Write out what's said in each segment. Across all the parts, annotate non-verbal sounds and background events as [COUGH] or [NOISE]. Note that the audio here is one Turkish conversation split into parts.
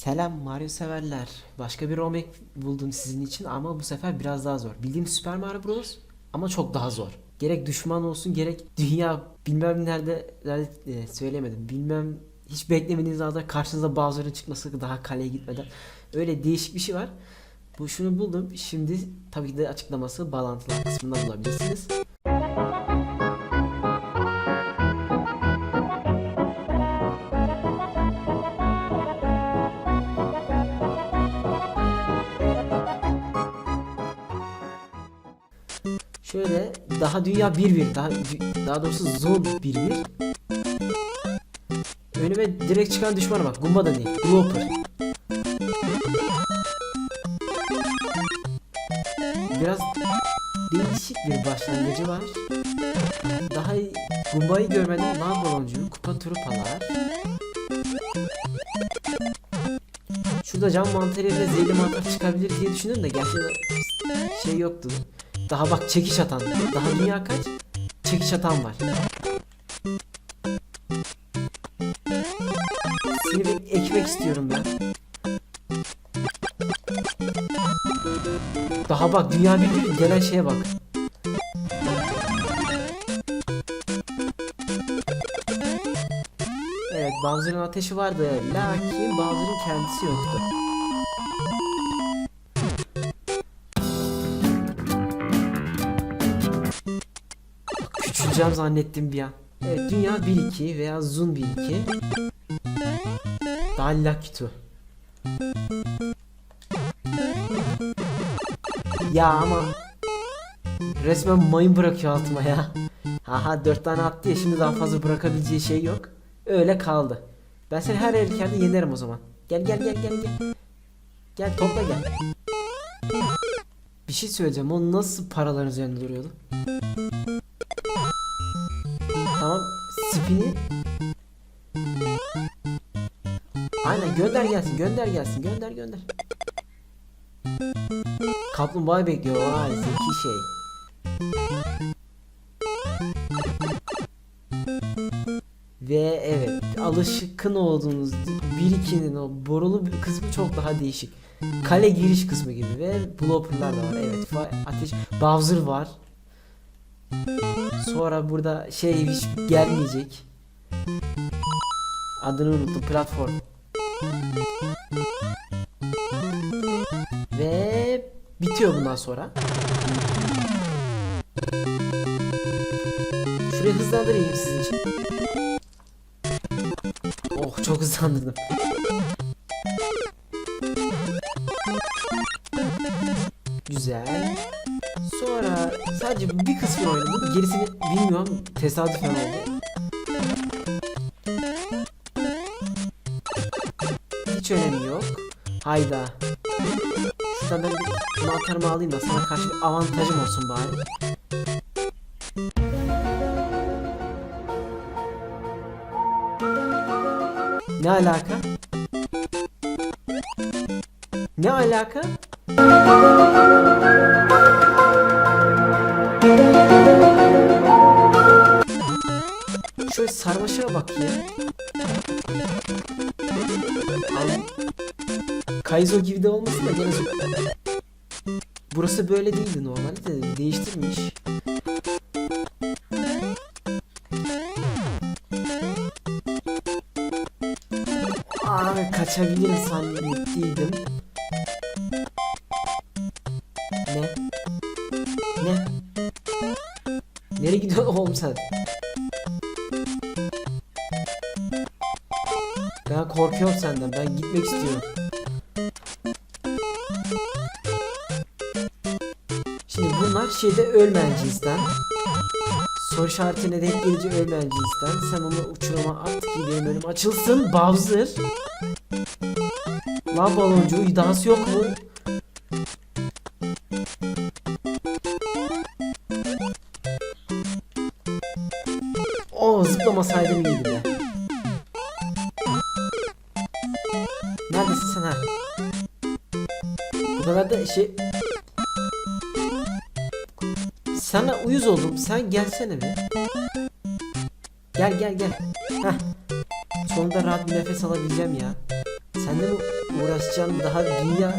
Selam Mario severler. Başka bir remake buldum sizin için ama bu sefer biraz daha zor. Bildiğim Super Mario Bros. ama çok daha zor. Gerek düşman olsun gerek dünya bilmem nerede, nerede e, söylemedim. Bilmem hiç beklemediğiniz anda karşınıza Bowser'ın çıkması daha kaleye gitmeden. Öyle değişik bir şey var. Bu şunu buldum. Şimdi tabii ki de açıklaması bağlantılar kısmında bulabilirsiniz. Daha dünya 1-1 daha dü- daha doğrusu zor 1-1 Önüme direkt çıkan düşmana bak Gumba da değil. Glopper Biraz değişik bir başlangıcı var. Daha Gumba'yı görmedim Lan baloncuğu Kupa trupalar Şurada cam mantarıyla zehirli mantar çıkabilir diye düşündüm de gerçekten şey yoktu. Daha bak çekiş atan. Daha dünya kaç? Çekiş atan var. Seni bir ekmek istiyorum ben. Daha bak dünya bir gelen şeye bak. Evet Bowser'ın ateşi vardı lakin Bowser'ın kendisi yoktu. Küçüleceğim zannettim bir an. Evet dünya 1-2 veya Zun 1-2. Daha Two. Ya ama resmen mayın bırakıyor altıma ya. Haha 4 tane attı ya şimdi daha fazla bırakabileceği şey yok. Öyle kaldı. Ben seni her erkende yenerim o zaman. Gel gel gel gel gel. Gel topla gel. Bir şey söyleyeceğim. O nasıl paraların üzerinde duruyordu? Spin'i Aynen gönder gelsin gönder gelsin gönder gönder. Kaplumbağa bekliyor. Vay zeki şey. Ve evet alışkın olduğunuz 1-2'nin o borulu kısmı çok daha değişik. Kale giriş kısmı gibi ve blopperlar da var. Evet ateş Bowser var. Sonra burada şey hiç gelmeyecek. Adını unuttum platform. Ve bitiyor bundan sonra. Şurayı hızlandırayım sizin için. Oh çok hızlandırdım. Sadece bir kısmını oynadım. Gerisini bilmiyorum. Tesadüfen oldu. Hiç önemi yok. Hayda. Şuradan ben mantarımı alayım da sana karşı bir avantajım olsun bari. Ne alaka? Ne alaka? Sarmaşığa bak ya. Al- Kaizo gibi de olmasın da gene Burası böyle değildi normalde de değiştirmiş. Aa kaçabilirim gitmek istiyorum. Şimdi bunlar şeyde ölmeyen cinsten. Soru işaretine denk gelince ölmeyen cinsten. Sen onu uçuruma at ki benim önüm açılsın. Bowser. Lan baloncuğu dansı yok mu? Oo zıplamasaydım iyiydi be. Şey... Sana uyuz oldum. Sen gelsene bir. Gel gel gel. Heh. Sonunda rahat bir nefes alabileceğim ya. Sen Seninle mi uğraşacağım daha dünya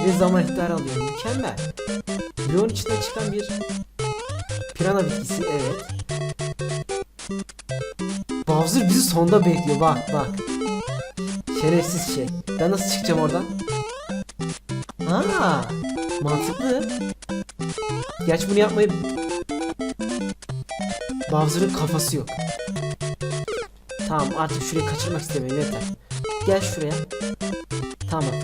2-1 ve zaman ihtarı alıyor. Mükemmel. Bloğun içinden çıkan bir pirana bitkisi evet. Bowser bizi sonda bekliyor bak bak. Şerefsiz şey. Ben nasıl çıkacağım oradan? Ha, mantıklı. Gerçi bunu yapmayı Bowser'ın kafası yok. Tamam artık şurayı kaçırmak istemiyorum yeter. Gel şuraya. Tamam.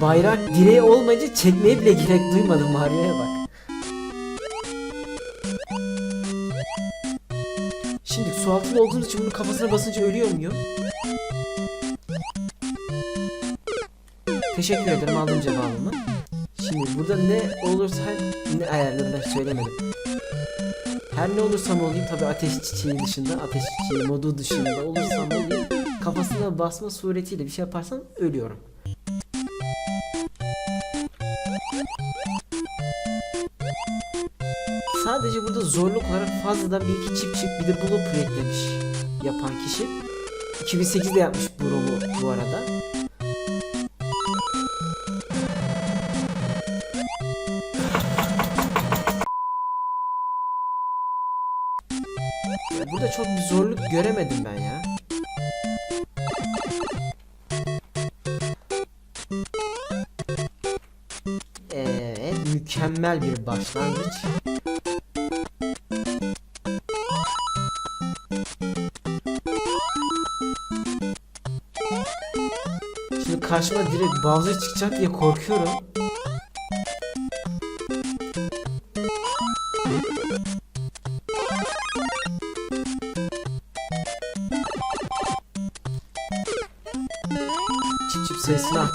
Bayrak direği olmayınca çekmeye bile gerek duymadım Mario'ya bak. Şimdi su altında olduğumuz için bunun kafasına basınca ölüyor muyum? Teşekkür ederim aldım cevabımı. Şimdi burada ne olursa ne ayarlarını ben söylemedim. Her ne olursam olayım tabi ateş çiçeği dışında, ateş çiçeği modu dışında olursam olayım kafasına basma suretiyle bir şey yaparsam ölüyorum. Sadece burada zorluk olarak fazladan bir iki çip çip bir de blueprint eklemiş yapan kişi. 2008'de yapmış bu ROM'u bu arada. Burada çok bir zorluk göremedim ben ya. Evet, mükemmel bir başlangıç. Şimdi karşıma direkt Bowser çıkacak diye korkuyorum.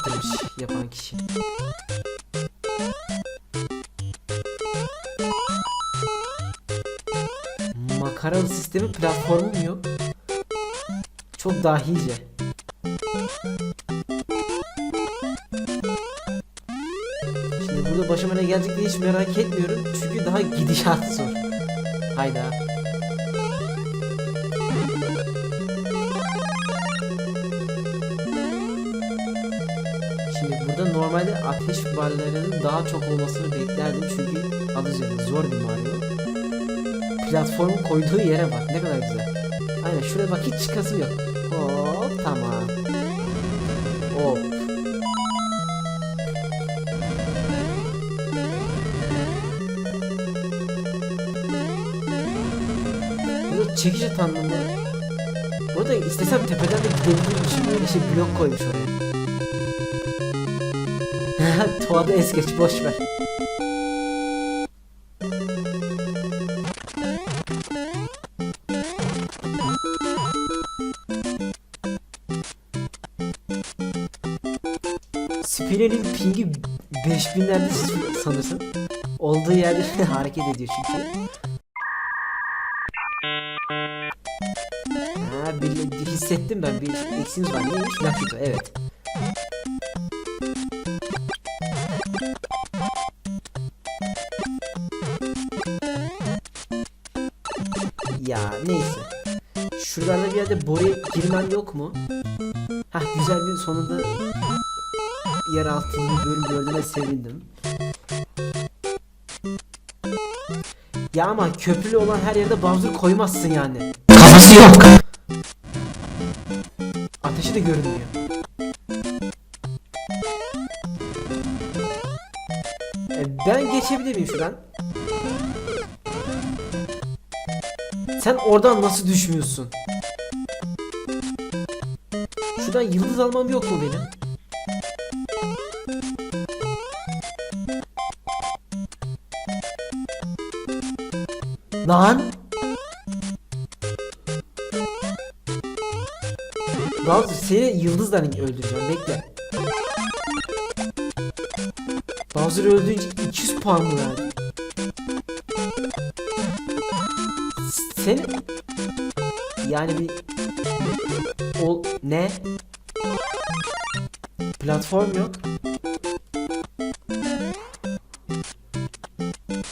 Arttırmış yapan kişi. Makaralı sistemi platformum yok. Çok dahice. Şimdi burada başıma ne gelecek diye hiç merak etmiyorum. Çünkü daha gidişat zor. Hayda. Ateş barlarının daha çok olmasını beklerdim çünkü adı üzerinde zor bir Mario. Platformun koyduğu yere bak ne kadar güzel. Aynen şuraya bak hiç çıkasım yok. Hop tamam. Hop. Burada çekici tanımı. Burada istesem tepeden de gidebilirmişim. Böyle şey blok koymuş oraya. [LAUGHS] Tuğada es geç boş ver. Spinel'in pingi 5000'lerde sanırsın. Olduğu yerde [LAUGHS] hareket ediyor çünkü. Ha, bir, hissettim ben bir eksimiz var. Neymiş? Nakito evet. Yerde boruya girmem yok mu? Hah güzel bir sonunda yer altında bölüm gördüğüme sevindim. Ya ama köprülü olan her yerde Bowser koymazsın yani. Kafası yok. Ateşi de görünmüyor. E, ben geçebilir miyim şuradan? Sen oradan nasıl düşmüyorsun? Şuradan yıldız almam yok mu benim? Lan! Bowser seni yıldızla öldüreceğim bekle. Bowser öldürünce 200 puan mı verdi? Seni yani bir o ne? Platform yok.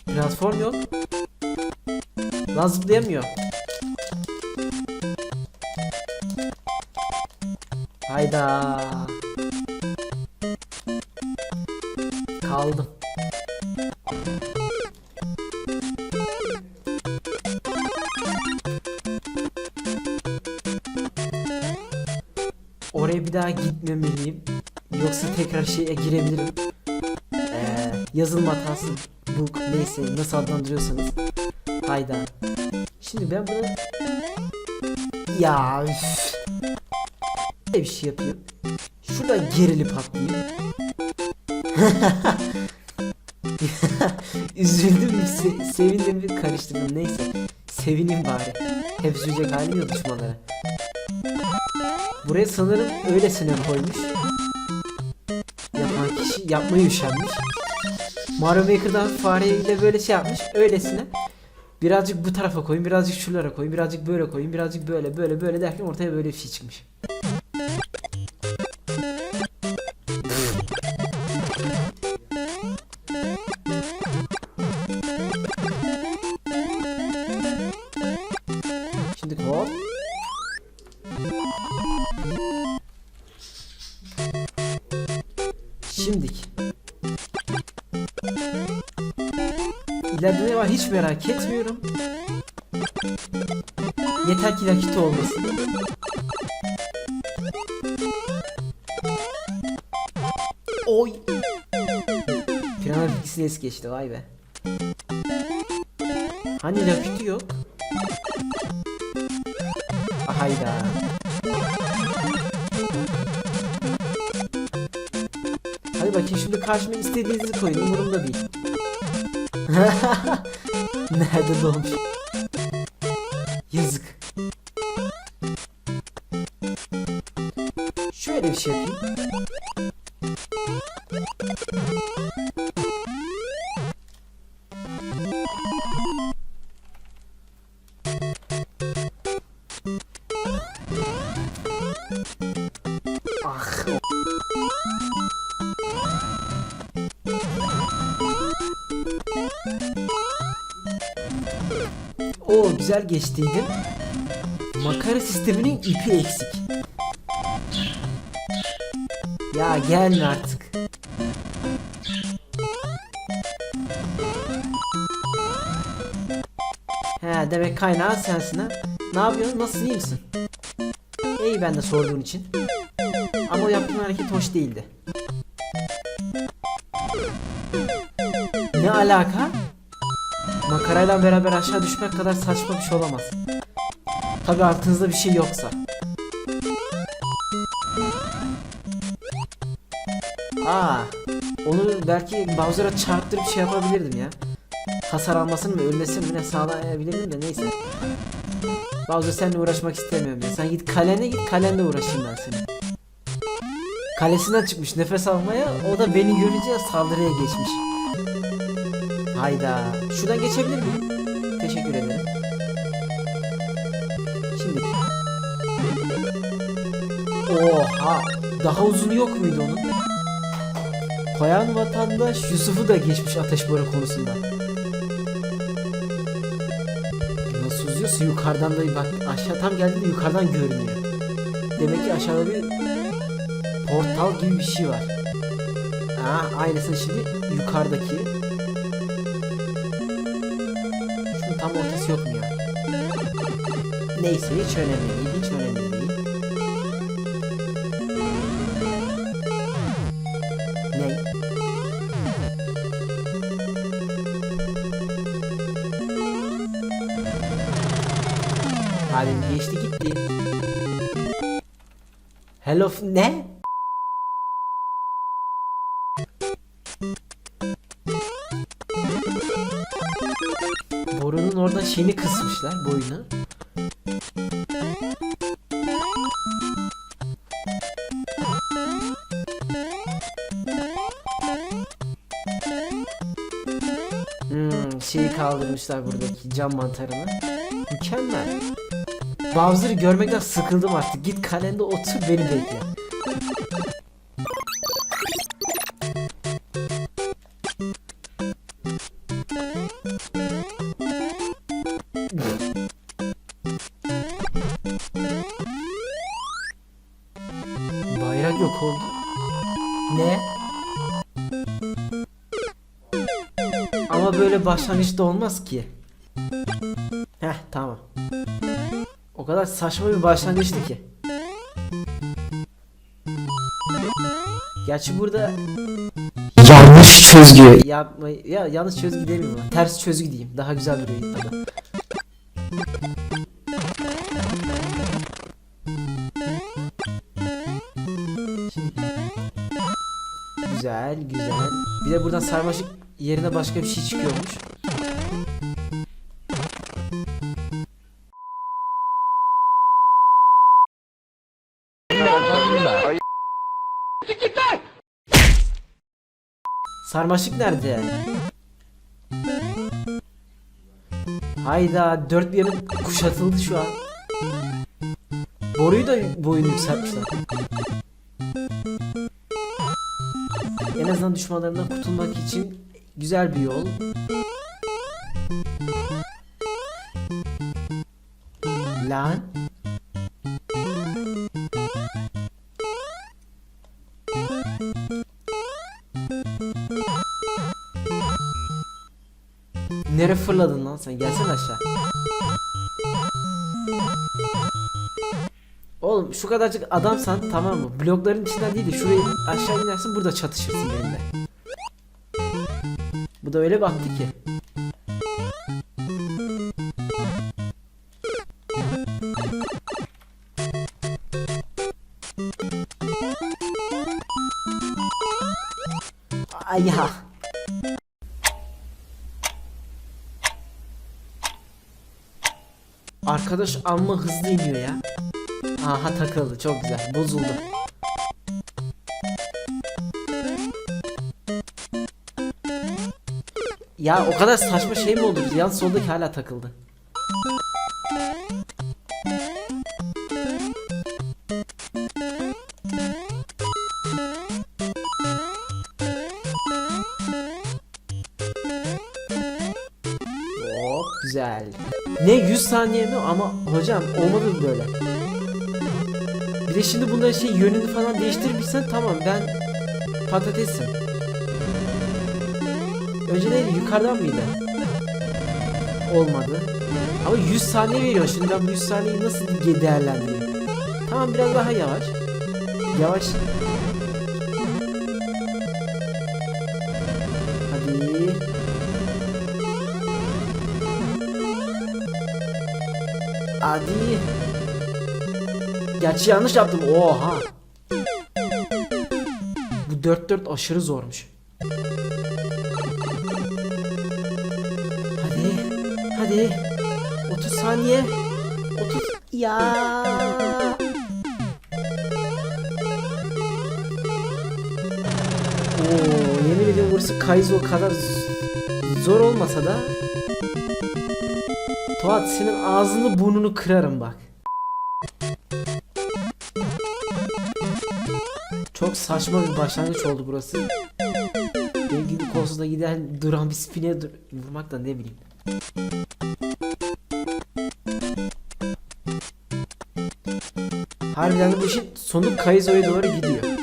Platform yok. Lan zıplayamıyor. Hayda. Kaldım. Oraya bir daha gitmemiz Şeye girebilirim. Ee, yazılım hatası bu neyse nasıl adlandırıyorsanız. Hayda. Şimdi ben bunu ya üf. bir şey yapayım. Şurada gerilip atlayayım. [LAUGHS] Üzüldüm se- sevindim bir karıştırdım neyse. Sevineyim bari. Hep üzülecek halim yok düşmanlara. Buraya sanırım öylesine koymuş. Yapmayı üşenmiş. Mario Maker'dan fareyle böyle şey yapmış. Öylesine. Birazcık bu tarafa koyun, birazcık şuralara koyun, birazcık böyle koyun, birazcık böyle böyle böyle derken ortaya böyle bir şey çıkmış. İleride ne var hiç merak etmiyorum. Yeter ki vakit olmasın. Oy. Pirana bilgisini es geçti vay be. Hani lakiti yok? Hayda. Karşıma istediğinizi koyun umurumda değil. [LAUGHS] Nerede doğmuş? Güzel geçtiydim. Makara sisteminin ipi eksik. Ya gelme artık. He demek kaynağı sensin ha. Ne yapıyorsun? Nasılsın? iyi misin? İyi ben de sorduğun için. Ama o yaptığın hareket hoş değildi. Ne alaka? Makarayla beraber aşağı düşmek kadar saçma bir şey olamaz. Tabi altınızda bir şey yoksa. Aa, onu belki Bowser'a çarptırıp şey yapabilirdim ya. Hasar almasını mı ölmesini mi ne sağlayabilirdim de neyse. Bowser seninle uğraşmak istemiyorum ya. Sen git kalene git kalenle uğraşayım ben senin. Kalesinden çıkmış nefes almaya o da beni görünce saldırıya geçmiş. Hayda. Şuradan geçebilir miyim? Teşekkür ederim. Şimdi. Oha. Daha uzun yok muydu onun? Koyan vatandaş Yusuf'u da geçmiş ateş boru konusunda. Nasıl uzuyorsa yukarıdan da bak aşağı tam geldiğinde yukarıdan görünüyor. Demek ki aşağıda bir portal gibi bir şey var. Aa, aynısını şimdi yukarıdaki ortası yok mu ya? Neyse hiç önemli değil, hiç önemli değil. Ne? Abi geçti gitti. Hello ne? Borunun orada şeyini kısmışlar boyunu. Hmm, şeyi kaldırmışlar buradaki cam mantarını. Mükemmel. Bowser'ı görmekten sıkıldım artık. Git kalende otur beni bekle. Yok oldu. Ne? Ama böyle başlangıçta olmaz ki. Heh tamam. O kadar saçma bir başlangıçtı ki. Gerçi burada yanlış çözgü yapmayı ya yanlış çözgü ama ters çözgü diyeyim. Daha güzel duruyor tadı. Buradan sarmaşık yerine başka bir şey çıkıyormuş. Sarmaşık nerede? Hayda dört bir yanım kuşatıldı şu an. Boruyu da boyunu yükseltmişler. En azından düşmanlarından kurtulmak için güzel bir yol. Lan. Nereye fırladın lan sen? Gelsene aşağı. Şu kadarcık adamsan tamam mı? Blokların içinden değil de şuraya aşağı inersin burada çatışırsın benimle. Bu da öyle baktı ki. Ay ya. Arkadaş amma hızlı iniyor ya. Aha takıldı çok güzel bozuldu. Ya o kadar saçma şey mi olur? Yan soldaki hala takıldı. Hop güzel. Ne 100 saniye mi ama hocam olmadı mı böyle? De şimdi bunların şey yönünü falan değiştirmişsen tamam ben patatesim. Önce neydi yukarıdan mıydı? Olmadı. Ama 100 saniye veriyor şimdi ben bu 100 saniyeyi nasıl değerlendireyim? Tamam biraz daha yavaş. Yavaş. Hadi. Hadi. Gerçi yanlış yaptım. Oha. Bu 4-4 aşırı zormuş. Hadi. Hadi. 30 saniye. 30. Ya. Oo, yemin ediyorum burası Kaizo kadar zor olmasa da Tuat senin ağzını burnunu kırarım bak. Çok saçma bir başlangıç oldu burası. Benim gibi kolsuzda giden duran bir spine dur vurmak da ne bileyim. Harbiden de bu işin sonu Kaizo'ya doğru gidiyor.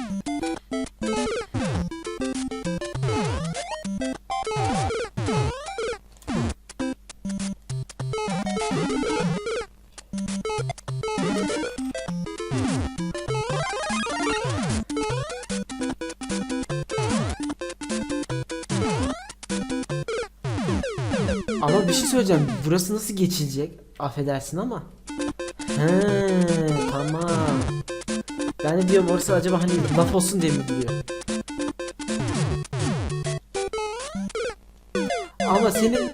Söyleyeceğim. Burası nasıl geçilecek? Affedersin ama. He, tamam. Ben de diyorum orası acaba hani laf olsun diye mi duruyor? Ama senin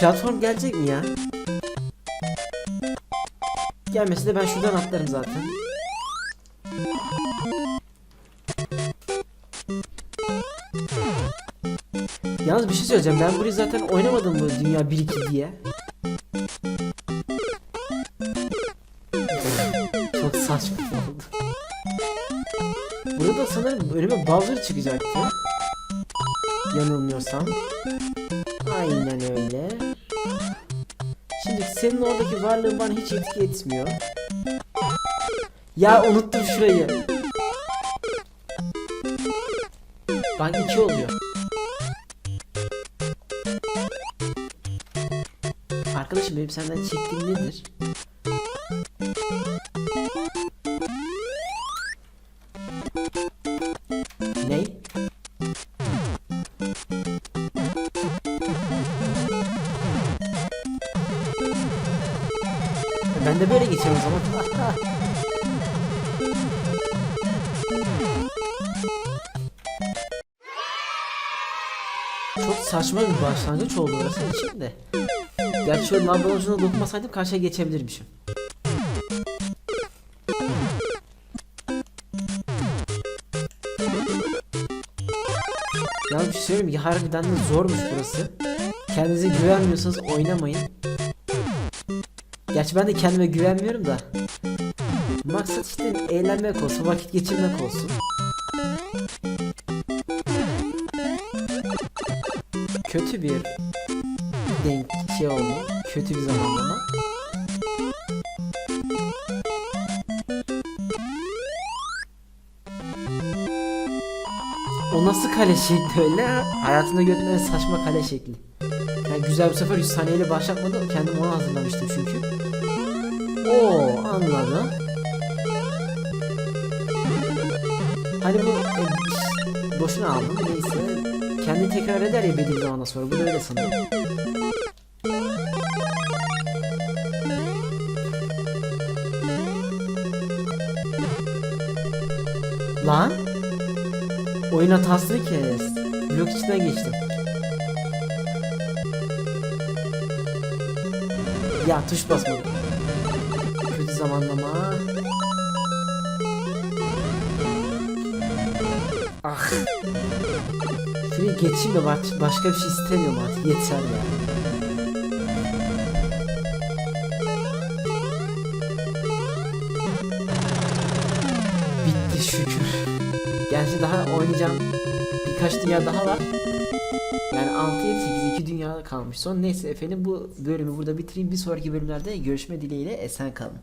platform gelecek mi ya? Gelmesi de ben şuradan atlarım zaten. Söyleyeceğim. Ben burayı zaten oynamadım mı Dünya 1-2 diye. Çok saçma oldu. Burada sanırım önüme Bowser çıkacaktı. Yanılmıyorsam. Aynen öyle. Şimdi senin oradaki varlığın bana hiç etki etmiyor. Ya unuttum şurayı. Bak iki oluyor. Benim senden çektiğim nedir? Ney? Ben de böyle geçeyim o zaman. [LAUGHS] Çok saçma bir başlangıç oldu orası için de. Gerçi şöyle lambanın ucuna dokunmasaydım karşıya geçebilirmişim. Ya bir şey söyleyeyim mi? Harbiden de zormuş burası. Kendinize güvenmiyorsanız oynamayın. Gerçi ben de kendime güvenmiyorum da. Maksat işte eğlenmek olsun, vakit geçirmek olsun. Kötü bir şey oldu. Kötü bir zamanlama. O nasıl kale şekli öyle? Hayatımda gördüğüm saçma kale şekli. Yani güzel bir sefer 100 saniyeyle başlatmadım. Kendim onu hazırlamıştım çünkü. Oo anladım. Hani bu e, boşuna aldım neyse. Kendi tekrar eder ya belli bir zamana sonra. Bu da öyle sanırım. Oyun hatasını kes. Blok içinden geçtim. Ya tuş basmadım. Kötü zamanlama. Ah. Şuraya geçeyim de baş- başka bir şey istemiyorum artık. Yeter ya. Bitti daha oynayacağım birkaç dünya daha var. Yani 6, 7, 8, 2 dünya kalmış. Son neyse efendim bu bölümü burada bitireyim. Bir sonraki bölümlerde görüşme dileğiyle esen kalın.